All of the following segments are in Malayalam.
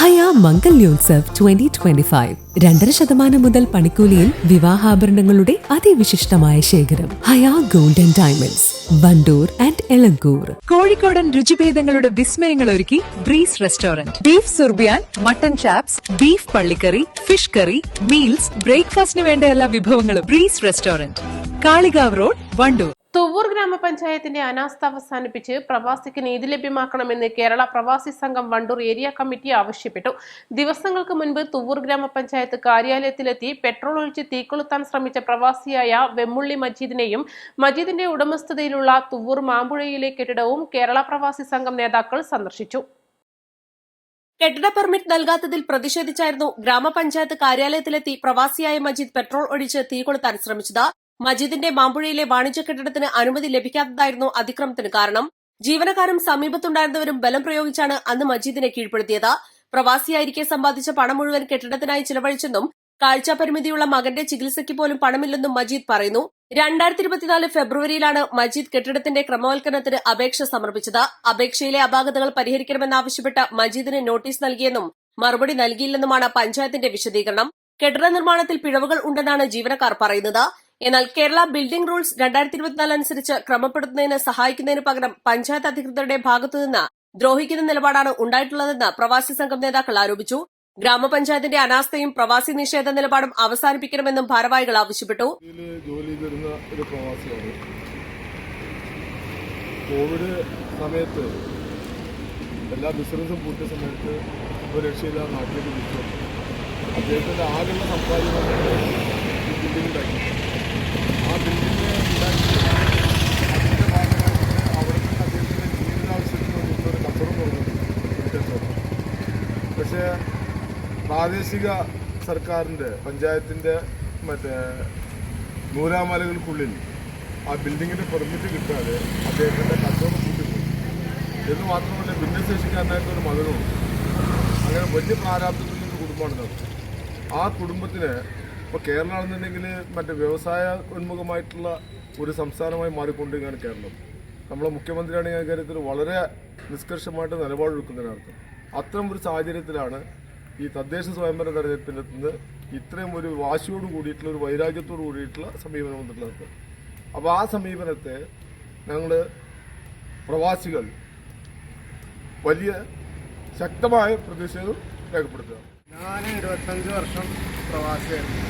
Haya Mangalyotsav twenty twenty five രണ്ടര ശതമാനം മുതൽ പണിക്കൂലിയിൽ വിവാഹാഭരണങ്ങളുടെ അതിവിശിഷ്ടമായ ശേഖരം. Haya golden diamonds Wandoor and Elankur. കോഴിക്കോടൻ രുചിഭേദങ്ങളുടെ വിസ്മയങ്ങൾ ഒരുക്കി ബ്രീസ് റെസ്റ്റോറന്റ്. ബീഫ് സുർബിയാൻ മട്ടൻ ചാപ്സ് ബീഫ് പള്ളിക്കറി ഫിഷ് കറി മീൽസ് ബ്രേക്ക്ഫാസ്റ്റിന് വേണ്ട എല്ലാ വിഭവങ്ങളും breeze restaurant. Kalikavu road Wandoor. Thuvvur ഗ്രാമപഞ്ചായത്തിന്റെ അനാസ്ഥ അവസാനിപ്പിച്ച് പ്രവാസിക്ക് നീതി ലഭ്യമാക്കണമെന്ന് കേരള പ്രവാസി സംഘം വണ്ടൂർ ഏരിയ കമ്മിറ്റി ആവശ്യപ്പെട്ടു. ദിവസങ്ങൾക്ക് മുൻപ് തുവൂർ ഗ്രാമപഞ്ചായത്ത് കാര്യാലയത്തിലെത്തി പെട്രോൾ ഒഴിച്ച് തീക്കൊളുത്താൻ ശ്രമിച്ച പ്രവാസിയായ വെമ്മുള്ളി മജീദിനെയും മജീദിന്റെ ഉടമസ്ഥതയിലുള്ള തുവൂർ മാമ്പുഴയിലെ കെട്ടിടവും കേരള പ്രവാസി സംഘം നേതാക്കൾ സന്ദർശിച്ചു. കെട്ടിട പെർമിറ്റ് നൽകാത്തതിൽ പ്രതിഷേധിച്ചായിരുന്നു ഗ്രാമപഞ്ചായത്ത് കാര്യാലയത്തിലെത്തി പ്രവാസിയായ മജീദ് പെട്രോൾ ഒഴിച്ച് തീ കൊളുത്താൻ ശ്രമിച്ചത്. മജീദിന്റെ മാമ്പുഴയിലെ വാണിജ്യ കെട്ടിടത്തിന് അനുമതി ലഭിക്കാത്തതായിരുന്നു അതിക്രമത്തിന് കാരണം. ജീവനക്കാരും സമീപത്തുണ്ടായിരുന്നവരും ബലം പ്രയോഗിച്ചാണ് അന്ന് മജീദിനെ കീഴ്പ്പെടുത്തിയത്. പ്രവാസിയായിരിക്കെ സമ്പാദിച്ച പണം മുഴുവൻ കെട്ടിടത്തിനായി ചിലവഴിച്ചെന്നും കാഴ്ചാപരിമിതിയുള്ള മകന്റെ ചികിത്സയ്ക്ക് പോലും പണമില്ലെന്നും മജീദ് പറയുന്നു. രണ്ടായിരത്തി ഇരുപത്തിനാല് ഫെബ്രുവരിയിലാണ് മജീദ് കെട്ടിടത്തിന്റെ ക്രമവൽക്കരണത്തിന് അപേക്ഷ സമർപ്പിച്ചത്. അപേക്ഷയിലെ അപാകതകൾ പരിഹരിക്കണമെന്നാവശ്യപ്പെട്ട് മജീദിന് നോട്ടീസ് നൽകിയെന്നും മറുപടി നൽകിയില്ലെന്നുമാണ് പഞ്ചായത്തിന്റെ വിശദീകരണം. കെട്ടിട നിർമ്മാണത്തിൽ പിഴവുകൾ ഉണ്ടെന്നാണ് ജീവനക്കാർ പറയുന്നത്. എന്നാൽ കേരള ബിൽഡിംഗ് റൂൾസ് രണ്ടായിരത്തി ഇരുപത്തിനാല് അനുസരിച്ച് ക്രമപ്പെടുത്തുന്നതിന് സഹായിക്കുന്നതിന് പകരം പഞ്ചായത്ത് അധികൃതരുടെ ഭാഗത്തുനിന്ന് ദ്രോഹിക്കുന്ന നിലപാടാണ് ഉണ്ടായിട്ടുള്ളതെന്ന് പ്രവാസി സംഘം നേതാക്കൾ ആരോപിച്ചു. ഗ്രാമപഞ്ചായത്തിന്റെ അനാസ്ഥയും പ്രവാസി നിഷേധ നിലപാടും അവസാനിപ്പിക്കണമെന്നും ഭാരവാഹികൾ ആവശ്യപ്പെട്ടു. ജോലി ഒരു പ്രവാസിയാണ്. കോവിഡ് സമയത്ത് എല്ലാ ബിസിനസ്സും പൂട്ടിയ സമയത്ത് ഒരു രക്ഷയില്ലാതെ നാട്ടിലേക്ക് തിരിച്ചു അദ്ദേഹത്തിന്റെ ഈ ബിൽഡിംഗ് ആ ബിൽഡിംഗ് പക്ഷേ പ്രാദേശിക സർക്കാരിന്റെ പഞ്ചായത്തിന്റെ മറ്റേ നൂരാമലകൾക്കുള്ളിൽ ആ ബിൽഡിങ്ങിന്റെ പെർമിറ്റ് കിട്ടാതെ അദ്ദേഹത്തിന്റെ കച്ചവടം കൂട്ടിപ്പോയി എന്ന് മാത്രമല്ല ഭിന്നശേഷിക്കാരനായിട്ട് ഒരു മകനുണ്ട് അങ്ങനെ വലിയ പ്രാരാബ്ദത്തിൽ ഒരു കുടുംബമാണ് ആ കുടുംബത്തിന് ഇപ്പോൾ കേരളം ആണെന്നുണ്ടെങ്കിൽ മറ്റേ വ്യവസായ ഉന്മുഖമായിട്ടുള്ള ഒരു സംസ്ഥാനമായി മാറിക്കൊണ്ടിരിക്കുകയാണ് കേരളം. നമ്മളെ മുഖ്യമന്ത്രിയാണെങ്കിൽ കാര്യത്തിൽ വളരെ നിഷ്കർഷമായിട്ട് നിലപാടെടുക്കുന്നതിനർത്ഥം അത്തരം ഒരു സാഹചര്യത്തിലാണ് ഈ തദ്ദേശ സ്വയംഭരണ തെരഞ്ഞെടുപ്പിന്റെ നിന്ന് ഇത്രയും ഒരു വാശിയോട് കൂടിയിട്ടുള്ള ഒരു വൈരാഗ്യത്തോട് കൂടിയിട്ടുള്ള സമീപനം വന്നിട്ടുള്ളത്. അപ്പോൾ ആ സമീപനത്തെ ഞങ്ങൾ പ്രവാസികൾ വലിയ ശക്തമായ പ്രതിഷേധം രേഖപ്പെടുത്തുക. ഞാൻ ഇരുപത്തഞ്ച് വർഷം പ്രവാസിയായിരുന്നു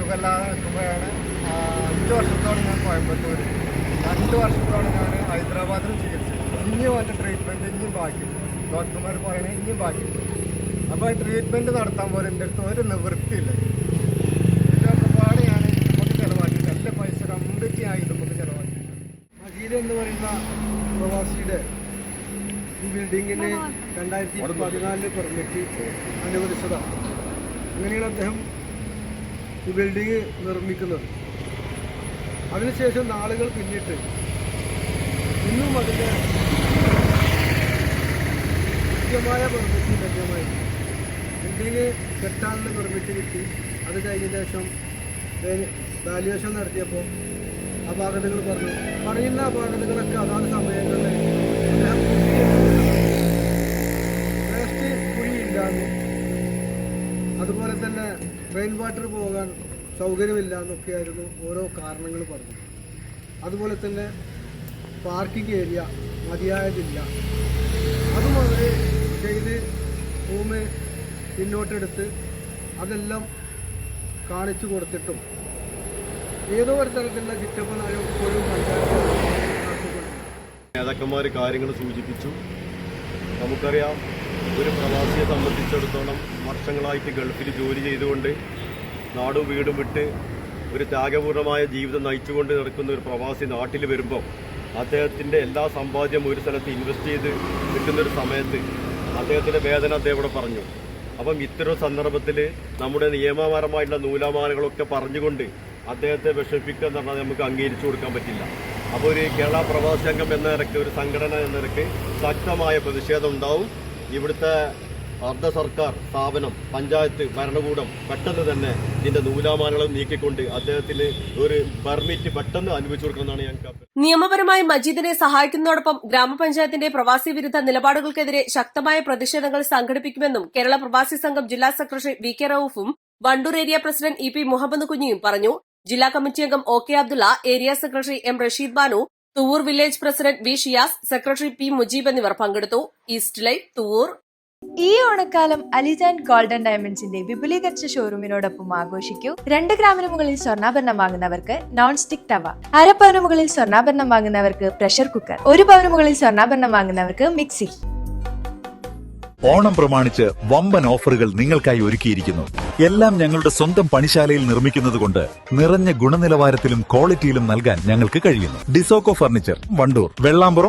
സുഖമില്ലാതെ നിൽക്കുമ്പോഴാണ് അഞ്ച് വർഷത്തോളം ഞാൻ കോയമ്പത്തൂർ രണ്ട് വർഷത്തോളം ഞാൻ ഹൈദരാബാദിൽ ചികിത്സിച്ചു. ഇനിയും അതിന്റെ ട്രീറ്റ്മെന്റ് ഇനിയും ബാക്കി. ഡോക്ടർമാർ പറയണേ ഇനിയും ബാക്കി. അപ്പോൾ ഈ ട്രീറ്റ്മെന്റ് നടത്താൻ പോലെ എന്റെ അടുത്ത് ഒരു നിവൃത്തിയില്ല. ഇതൊക്കെ ഒരുപാട് ഞാൻ നമുക്ക് ചിലവാക്കി എന്റെ പൈസ കംപ്ലീറ്റ് ആയി നമുക്ക് ചിലവാക്കി മജീദ് എന്ന് പറയുന്ന പ്രവാസിയുടെ ഈ ബിൽഡിങ്ങിന് രണ്ടായിരത്തി പതിനാലിൽ പെർമിറ്റ് അനുവദിച്ചതാണ്. അങ്ങനെയാണ് അദ്ദേഹം ഈ ബിൽഡിങ് നിർമ്മിക്കുന്നത്. അതിനുശേഷം നാളുകൾ പിന്നിട്ട് ഇന്നും അതിന്റെ കൃത്യമായ പെർമിറ്റ് ലഭ്യമായി. ബിൽഡിങ് കെട്ടാനുള്ള പെർമിറ്റ് കിട്ടി. അത് കഴിഞ്ഞ ശേഷം വാല്യുവേഷൻ നടത്തിയപ്പോൾ അപാകതകൾ പറഞ്ഞു. പറയുന്ന അപാകതകളൊക്കെ അതാത് സമയങ്ങളിൽ വേസ്റ്റ് കുഴിയില്ലാന്ന് അതുപോലെ തന്നെ റെയിൻ വാട്ടർ പോകാൻ സൗകര്യമില്ല എന്നൊക്കെയായിരുന്നു ഓരോ കാരണങ്ങൾ പറഞ്ഞത്. അതുപോലെ തന്നെ പാർക്കിംഗ് ഏരിയ മതിയായതില്ല. അതും അവർ ചെയ്ത് ഭൂമി പിന്നോട്ടെടുത്ത് അതെല്ലാം കാണിച്ചു കൊടുത്തിട്ടും ഏതോ ഒരു തരത്തിലുള്ള ചിറ്റപ്പനായ ഒരു നേതാക്കന്മാർ കാര്യങ്ങൾ സൂചിപ്പിച്ചു. നമുക്കറിയാം ഒരു പ്രവാസിയെ സംബന്ധിച്ചിടത്തോളം വർഷങ്ങളായിട്ട് ഗൾഫിൽ ജോലി ചെയ്തുകൊണ്ട് നാടും വീടും വിട്ട് ഒരു ത്യാഗപൂർണമായ ജീവിതം നയിച്ചുകൊണ്ട് നടക്കുന്ന ഒരു പ്രവാസി നാട്ടിൽ വരുമ്പോൾ അദ്ദേഹത്തിന്റെ എല്ലാ സമ്പാദ്യം ഒരു സ്ഥലത്ത് ഇൻവെസ്റ്റ് ചെയ്ത് കിട്ടുന്നൊരു സമയത്ത് അദ്ദേഹത്തിന്റെ വേദന അദ്ദേഹം ഇവിടെ പറഞ്ഞു. അപ്പം ഇത്തരം സന്ദർഭത്തിൽ നമ്മുടെ നിയമപരമായിട്ടുള്ള നൂലാമാലകളൊക്കെ പറഞ്ഞുകൊണ്ട് അദ്ദേഹത്തെ വിഷമിപ്പിക്കുക എന്ന് പറഞ്ഞാൽ നമുക്ക് അംഗീകരിച്ചു കൊടുക്കാൻ പറ്റില്ല. അപ്പോൾ ഒരു കേരള പ്രവാസി അംഗം എന്ന നിരക്ക് ഒരു സംഘടന എന്ന നിരക്ക് ശക്തമായ പ്രതിഷേധം ഉണ്ടാവും. ഇവിടുത്തെ അർദ്ധ സർക്കാർ സ്ഥാപനം പഞ്ചായത്ത് ഭരണകൂടം പെട്ടെന്ന് തന്നെ ഇതിന്റെ നൂലാമാലകൾ നീക്കിക്കൊണ്ട് അദ്ദേഹത്തിന് ഒരു പെർമിറ്റ് പെട്ടെന്ന് അനുവദിച്ചു കൊടുക്കണമെന്നാണ് ഞാൻ. നിയമപരമായി മജീദിനെ സഹായിക്കുന്നതോടൊപ്പം ഗ്രാമപഞ്ചായത്തിന്റെ പ്രവാസി വിരുദ്ധ നിലപാടുകൾക്കെതിരെ ശക്തമായ പ്രതിഷേധങ്ങൾ സംഘടിപ്പിക്കുമെന്നും കേരള പ്രവാസി സംഘം ജില്ലാ secretary V K റൌഫും Wandoor area president E P Muhammad കുഞ്ഞിയും പറഞ്ഞു ജില്ലാ കമ്മിറ്റി അംഗം O K Abdulla area secretary M Rasheed Banu Thuvur village president V Shiyas secretary P Mujeeb എന്നിവർ പങ്കെടുത്തു. ഈസ്റ്റ് ലൈറ്റ് തുവൂർ ഈ ഓണക്കാലം അലിജാൻ ഗോൾഡൻ ഡയമണ്ട്സിന്റെ വിപുലീകരിച്ച ഷോറൂമിനോടൊപ്പം ആഘോഷിക്കൂ. രണ്ട് ഗ്രാമിന് മുകളിൽ സ്വർണാഭരണം വാങ്ങുന്നവർക്ക് നോൺ സ്റ്റിക് തവ അര പവന് മുകളിൽ സ്വർണാഭരണം വാങ്ങുന്നവർക്ക് പ്രഷർ കുക്കർ ഒരു പവന് മുകളിൽ സ്വർണാഭരണം വാങ്ങുന്നവർക്ക് മിക്സി ഓണം പ്രമാണിച്ച് വമ്പൻ ഓഫറുകൾ നിങ്ങൾക്കായി ഒരുക്കിയിരിക്കുന്നു. എല്ലാം ഞങ്ങളുടെ സ്വന്തം പണിശാലയിൽ നിർമ്മിക്കുന്നതുകൊണ്ട് നിറഞ്ഞ ഗുണനിലവാരത്തിലും ക്വാളിറ്റിയിലും നൽകാൻ ഞങ്ങൾക്ക് കഴിയുന്നു. ഡിസോക്കോ ഫർണിച്ചർ വണ്ടൂർ വെള്ളാമ്പുറം